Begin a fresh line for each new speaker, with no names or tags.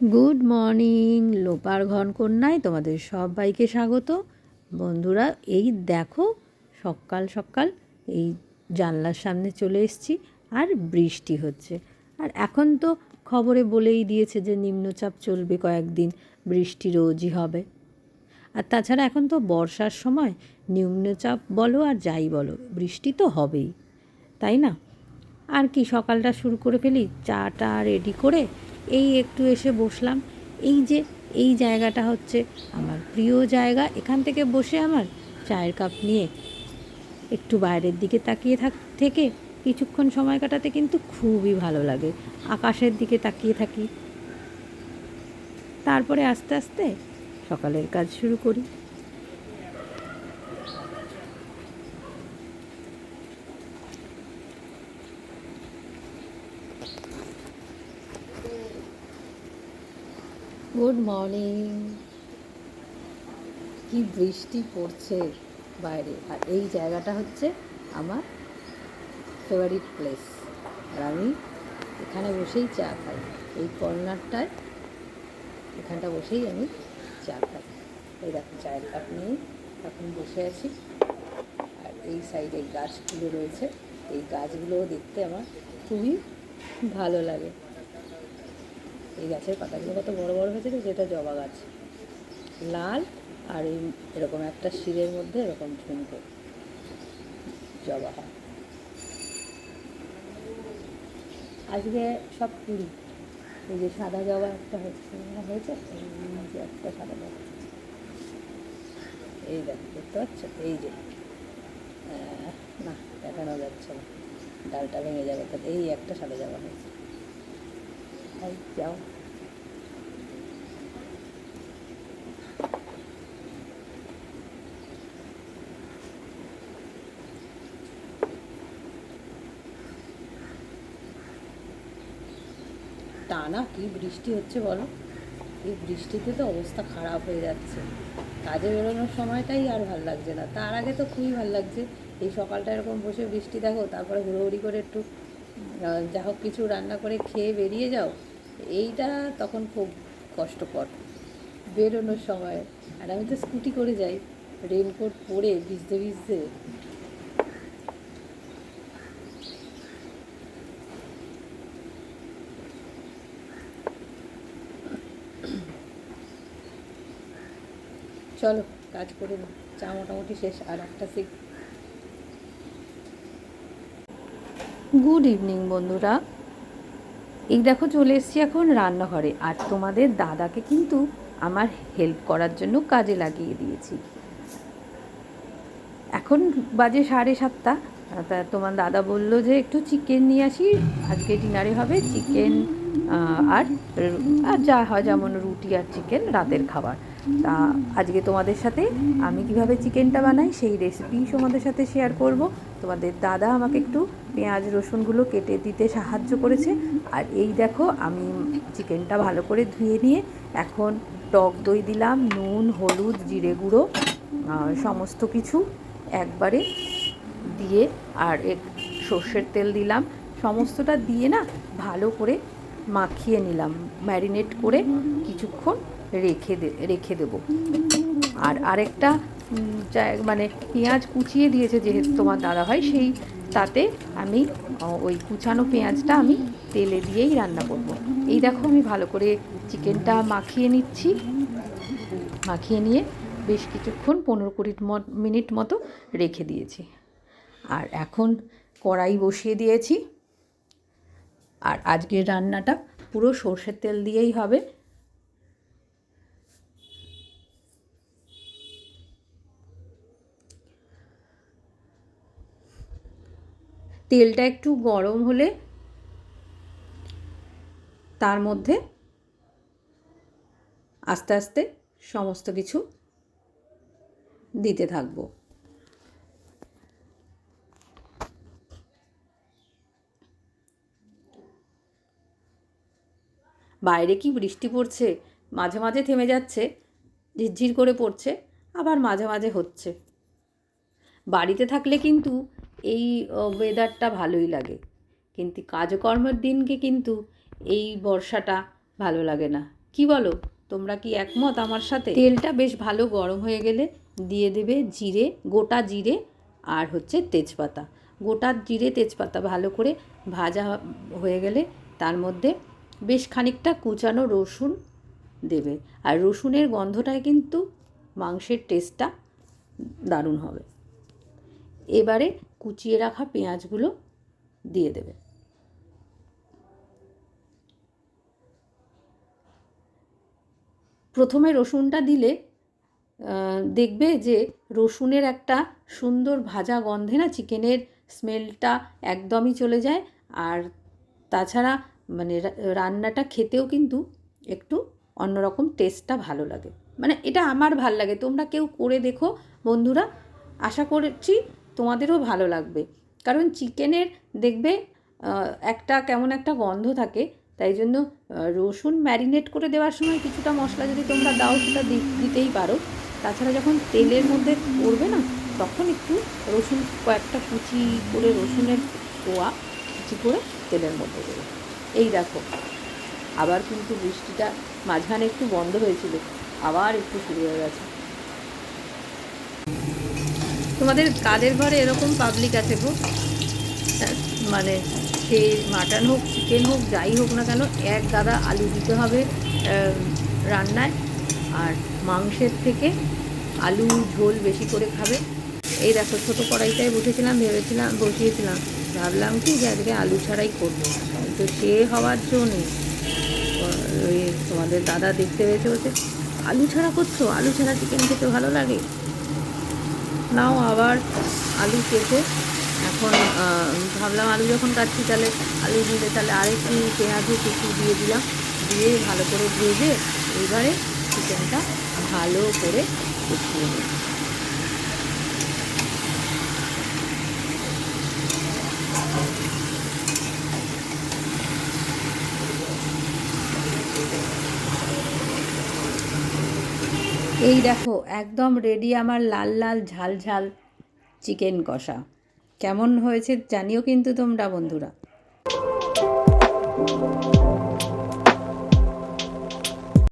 Good morning, লোপার ঘন কন্যায় তোমাদের সবাইকে স্বাগত। বন্ধুরা, এই দেখো, সকাল সকাল এই জানলার সামনে চলে এসেছি আর বৃষ্টি হচ্ছে। আর এখন তো খবরে বলেই দিয়েছে যে নিম্নচাপ চলবে কয়েকদিন, বৃষ্টি রোজই হবে। আর তাছাড়া এখন তো বর্ষার সময়, নিম্নচাপ বলো আর যাই বলো, বৃষ্টি তো হবেই, তাই না? আর কি, সকালটা শুরু করে ফেলি, চাটা রেডি করে এই একটু এসে বসলাম। এই যে, এই জায়গাটা হচ্ছে আমার প্রিয় জায়গা। এখান থেকে বসে আমার চায়ের কাপ নিয়ে একটু বাইরের দিকে তাকিয়ে থাক, থেকে কিছুক্ষণ সময় কাটাতে কিন্তু খুবই ভালো লাগে। আকাশের দিকে তাকিয়ে থাকি। তারপরে আস্তে আস্তে সকালের কাজ শুরু করি। গুড মর্নিং কি বৃষ্টি পড়ছে বাইরে। আর এই জায়গাটা হচ্ছে আমার ফেভারিট প্লেস আর আমি এখানে বসেই চা খাই। এই কর্নারটায় এখানটা বসেই আমি চা খাই। এই দেখো চায়ের কাপ নিয়ে এখন বসে আছি। আর এই সাইডে গাছগুলো রয়েছে। এই গাছগুলোও দেখতে আমার খুবই ভালো লাগে। এই গাছের পাতাগুলো কত বড় বড় হয়েছে তো যেটা জবা গাছ। লাল আর এই এরকম একটা শিরের মধ্যে এরকম ঝুমকো জবা হয়। আজকে সব কুড়ি। এই যে সাদা জবা একটা হচ্ছে হয়েছে? এই যে একটা সাদা জবা। এই দেখো, দেখতে পাচ্ছ? এই যে না, দেখানো যাচ্ছে না। ডালটা ভেঙে যাবে, তো এই একটা সাদা জবা হয়েছে। এই যাও টানা কি বৃষ্টি হচ্ছে বলো? এই বৃষ্টিতে তো অবস্থা খারাপ হয়ে যাচ্ছে। কাজে বেরোনোর সময়টাই আর ভালো লাগছে না। তার আগে তো খুবই ভালো লাগছে। এই সকালটা এরকম বসে বৃষ্টি দেখো, তারপরে হুড়োহুড়ি করে একটু যা হোক কিছু রান্না করে খেয়ে বেরিয়ে যাও। এইটা তখন খুব কষ্টকর। বেরোনোর সময়, আর আমি তো স্কুটি করে যাই রেনকোট পরে ভিজতে ভিজতে। চলো, কাজ করে চা মোটামুটি শেষ, আর একটা সিক গুড ইভিনিং বন্ধুরা। এই দেখো চলে এসছি এখন রান্নাঘরে, আর তোমাদের দাদাকে কিন্তু আমার হেল্প করার জন্য কাজে লাগিয়ে দিয়েছি। এখন বাজে সাড়ে সাতটা, তা তোমার দাদা বলল যে একটু চিকেন নিয়ে আসি, আজকে ডিনারে হবে চিকেন আর আর যা হয় যেমন রুটি আর চিকেন রাতের খাবার। তা আজকে তোমাদের সাথে আমি কীভাবে চিকেনটা বানাই সেই রেসিপি তোমাদের সাথে শেয়ার করব। তোমাদের দাদা আমাকে একটু পেঁয়াজ, রসুনগুলো কেটে দিতে সাহায্য করেছে। আর এই দেখো, আমি চিকেনটা ভালো করে ধুয়ে নিয়ে এখন টক দই দিলাম, নুন, হলুদ, জিরে গুঁড়ো সমস্ত কিছু একবারে দিয়ে আর এক সর্ষের তেল দিলাম। সমস্তটা দিয়ে না ভালো করে মাখিয়ে নিলাম। ম্যারিনেট করে কিছুক্ষণ রেখে দে, রেখে দেবো। আর আরেকটা মানে পেঁয়াজ কুচিয়ে দিয়েছে যেহেতু তোমার দাদা হয়, সেই তাতে আমি ওই কুচানো পেঁয়াজটা আমি তেলে দিয়েই রান্না করব। এই দেখো আমি ভালো করে চিকেনটা মাখিয়ে নিচ্ছি। মাখিয়ে নিয়ে বেশ কিছুক্ষণ, পনেরো কুড়ি মিনিট মতো রেখে দিয়েছি। আর এখন কড়াই বসিয়ে দিয়েছি। আর আজকের রান্নাটা পুরো সর্ষের তেল দিয়েই হবে। তেলটা একটু গরম হলে তার মধ্যে আস্তে আস্তে সমস্ত কিছু দিতে থাকব। বাইরে কি বৃষ্টি পড়ছে? মাঝে মাঝে থেমে যাচ্ছে, ঝিরঝির করে পড়ছে, আবার মাঝে মাঝে হচ্ছে। বাড়িতে থাকলে কিন্তু এই ওয়েদারটা ভালোই লাগে। কিন্তু কাজকর্মের দিনকে কিন্তু এই বর্ষাটা ভালো লাগে না। কি বলো? তোমরা কি একমত আমার সাথে? তেলটা বেশ ভালো গরম হয়ে গেলে দিয়ে দেবে জিরে, গোটা জিরে আর হচ্ছে তেজপাতা। গোটা জিরে, তেজপাতা ভালো করে ভাজা হয়ে গেলে তার মধ্যে বেশ খানিকটা কুচানো রসুন দেবে। আর রসুনের গন্ধটায় কিন্তু মাংসের টেস্টটা দারুণ হবে। এবারে কুচিয়ে রাখা পেঁয়াজগুলো দিয়ে দেবে। প্রথমে রসুনটা দিলে দেখবে যে রসুনের একটা সুন্দর ভাজা গন্ধে না চিকেনের স্মেলটা একদমই চলে যায়। আর তাছাড়া মানে রান্নাটা খেতেও কিন্তু একটু অন্যরকম টেস্টটা ভালো লাগে। মানে এটা আমার ভালো লাগে। তোমরা কেউ করে দেখো, বন্ধুরা, আশা করছি তোমাদেরও ভালো লাগবে। কারণ চিকেনের দেখবে একটা কেমন একটা গন্ধ থাকে, তাই জন্য রসুন ম্যারিনেট করে দেওয়ার সময় কিছুটা মশলা যদি তোমরা দাও, সেটা দিতেই পারো। তাছাড়া যখন তেলের মধ্যে পড়বে না, তখন একটু রসুন, কয়েকটা কুচি করে রসুনের কোয়া, কুচি করে তেলের মধ্যে দেবে। এই দেখো। আবার কিন্তু বৃষ্টিটা মাঝখানে একটু বন্ধ হয়েছিল আবার একটু শুরু হয়ে গেছে। তোমাদের কাদের ঘরে এরকম পাবলিক আছে গো? হ্যাঁ, মানে সে মাটন হোক চিকেন হোক যাই হোক না কেন এক গাদা আলু দিতে হবে রান্নায়। আর মাংসের থেকে আলু ঝোল বেশি করে খাবে। এই দেখো, ছোটো কড়াইটায় বসেছিলাম, ভেবেছিলাম, বসিয়েছিলাম। ভাবলাম কি, যে আজকে আলু ছাড়াই করব। তো সে হওয়ার জন্যে, ওই তোমাদের দাদা দেখতে পেয়েছে বলছে, আলু ছাড়া করছ? আলু ছাড়া চিকেন খেতে ভালো লাগে? নাও আবার আলু কেটে, এখন ভাবলাম আলু যখন কাটছি, তাহলে আলু দিলে তাহলে আরেকটু পেঁয়াজও কিছু দিয়ে দিলাম। দিয়ে ভালো করে ভেজে, এবারে চিকেনটা ভালো করে কষিয়ে নেব। এই দেখো, একদম রেডি আমার লাল লাল ঝাল ঝাল চিকেন কষা। কেমন হয়েছে জানিও কিন্তু তোমরা বন্ধুরা।